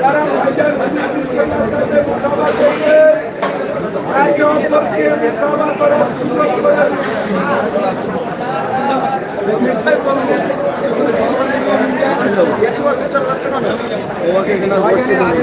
যারা ভাইজান মুক্তিযোদ্ধার সাথে মোকাবিলা করছে একে অপরকে মোকাবিলা করে সুন্দর করে ওকে এখানে আর বসতে দেবে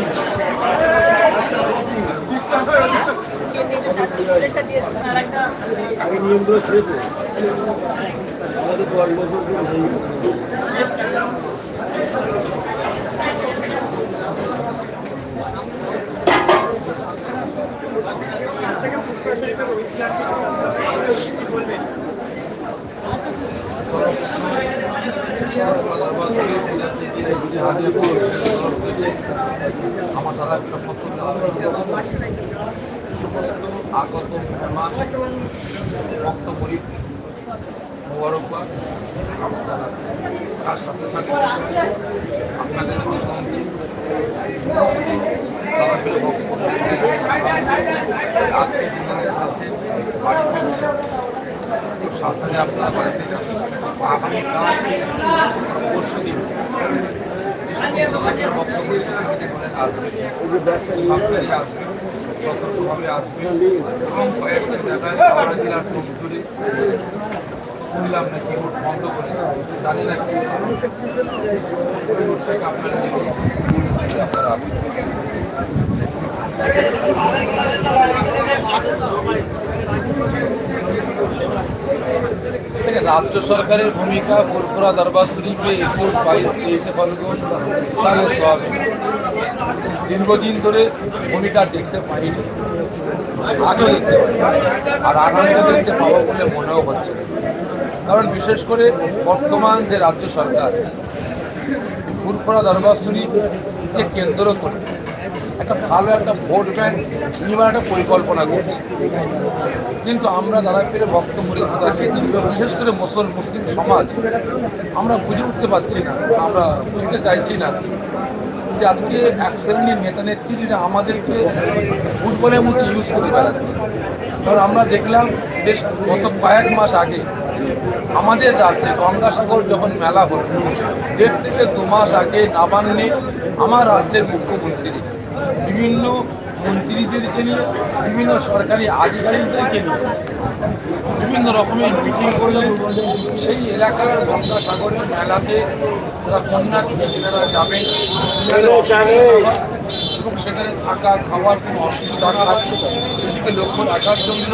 আগে নিয়মগুলো শেষ হোক। আমাদের দশ। আমার দাদা সমস্ত আগত মেহমান বক্তব্য মোবারকবাদ আমার দাদা তার সাথে সাথে আপনাদের আজকে দিনের এসেছে বাড়ি ফিরছে সাবধানে আপনারা বাড়িতে যান। আগামীকাল পরশু দিন যে সমস্ত বক্তব্য আসবে আসবে সতর্কভাবে আসবে। এবং কয়েকটা জায়গায় হাওড়া জেলার জুড়ে শুনলাম নাকি ভোট বন্ধ করেছে। জানি না কি। আপনারা রাজ্য সরকারের ভূমিকা ফুরফুরা দরবার শরীফে একুশ বাইশ তেইশে ফাল্গুন সালে সোয়াবে দীর্ঘদিন ধরে ভূমিকা দেখতে পাইনি, আগেও দেখতে আর আগামীতে দেখতে পাবো বলে মনেও হচ্ছে কারণ বিশেষ করে বর্তমান যে রাজ্য সরকার ফুরফুরা দরবার শরীফকে কেন্দ্র করে একটা ভালো একটা ভোট ব্যাংক নির্মাণ একটা পরিকল্পনা করছে। কিন্তু আমরা দাদা পেরে বক্তব্য থাকে বিশেষ করে মুসল, মুসলিম সমাজ, আমরা বুঝে উঠতে পারছি না, আমরা বুঝতে চাইছি না যে আজকে এক শ্রেণির নেতা নেত্রীরা আমাদেরকে ফুটবলের মতো ইউজ করতে বেড়াচ্ছে কারণ আমরা দেখলাম বেশ গত কয়েক মাস আগে আমাদের রাজ্যে গঙ্গাসাগর যখন মেলা হল, দেড় থেকে দু মাস আগে নাবান্নে আমার রাজ্যের মুখ্যমন্ত্রী। বিভিন্ন মন্ত্রীদেরকে নিয়ে বিভিন্ন সরকারি আধিকারিকদেরকে নিয়ে বিভিন্ন রকমের মিটিং করলেন সেই এলাকার গঙ্গাসাগরের মেলাতে তারা কন্যাকে যারা যাবেন এবং সেখানে থাকা খাওয়ার কোনো অসুবিধা থাকছে। সেদিকে লক্ষ্য রাখার জন্য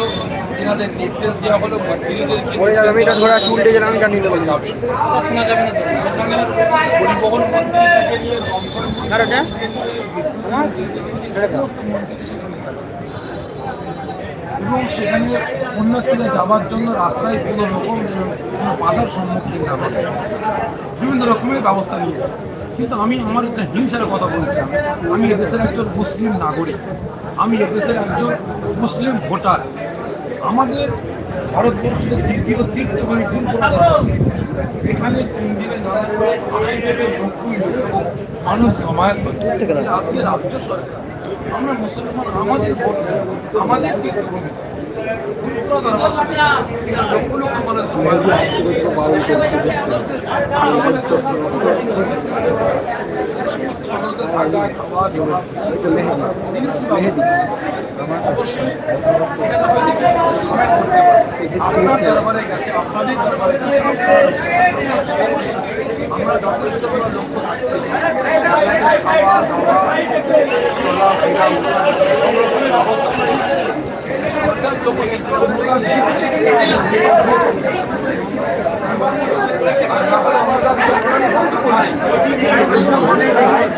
এনাদের নির্দেশ দেওয়া হলো মন্ত্রীদেরকে ওই জায়গা আমি এটা ধরে আছি, উল্টে গেলে আমি জানি না। যাবে শোনা যাবে না তো। সেখানে পরিবহন মন্ত্রী থেকে নিয়ে এবং সেখানে উন্নতিতে যাওয়ার জন্য রাস্তায় কোনো রকম কোনো বাধার সম্মুখীন না হবে বিভিন্ন রকমের ব্যবস্থা নিয়েছে। কিন্তু আমি আমার একটা হিংসার কথা বলছি। আমি এদেশের একজন মুসলিম নাগরিক। আমি এদেশের একজন মুসলিম ভোটার। আমাদের ভারতবর্ষের দ্বিতীয় তীর্থভূমি দুর্গা এখানে তিন দিনে নানা করে আশি থেকে নব্বই লক্ষ মানুষ জমায়েত হচ্ছে। আজকে রাজ্য সরকার। আমরা মুসলমান আমাদের ভোট আমাদের তীর্থভূমি। লক্ষ লক্ষ মানুষ জমায়েত হচ্ছে। মেহেদি অবশ্যই এখানে হয়তো কিছু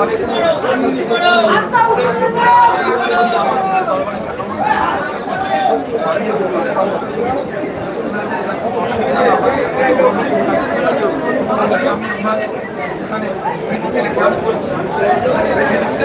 দরবারে গেছে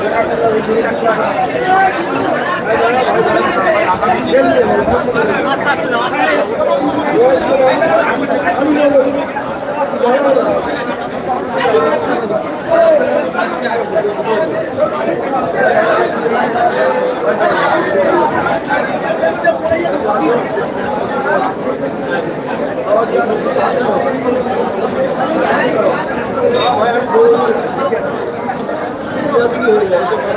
যথেষ্ট